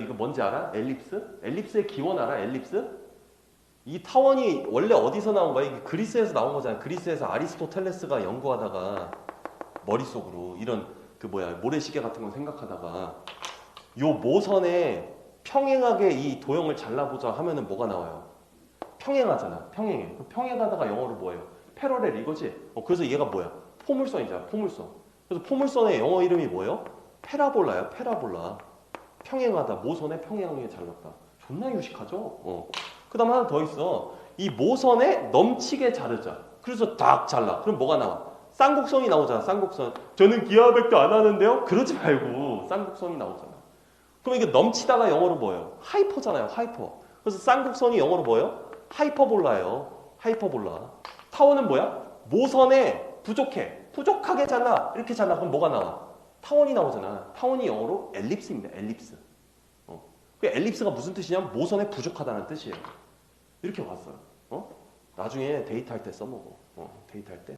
이거 뭔지 알아? 엘립스? 엘립스의 기원 알아? 엘립스? 이 타원이 원래 어디서 나온 거야? 이게 그리스에서 나온 거잖아. 그리스에서 아리스토텔레스가 연구하다가 머릿속으로 이런 그 뭐야 모래시계 같은 거 생각하다가 요 모선에 평행하게 이 도형을 잘라보자 하면은 뭐가 나와요? 평행하잖아. 평행해. 그 평행하다가 영어로 뭐예요? 패러렐 이거지. 어, 그래서 얘가 뭐야? 포물선이잖아. 포물선. 그래서 포물선의 영어 이름이 뭐예요? 페라볼라야. 페라볼라. 평행하다. 모선에 평행하게 잘랐다. 존나 유식하죠? 어. 그 다음 하나 더 있어. 이 모선에 넘치게 자르자. 그래서 딱 잘라. 그럼 뭐가 나와? 쌍곡선이 나오잖아. 쌍곡선. 저는 기하백도 안 하는데요? 그러지 말고 쌍곡선이 나오잖아. 그럼 이게 넘치다가 영어로 뭐예요? 하이퍼잖아요. 하이퍼. 그래서 쌍곡선이 영어로 뭐예요? 하이퍼볼라예요. 하이퍼볼라. 타원은 뭐야? 모선에 부족해. 부족하게 잘라. 이렇게 잘라. 그럼 뭐가 나와? 타원이 나오잖아. 타원이 영어로 엘립스입니다. 엘립스. 어. 그 엘립스가 무슨 뜻이냐면 모선에 부족하다는 뜻이에요. 이렇게 왔어요. 어? 나중에 데이트할 때 써먹어. 어, 데이트할 때.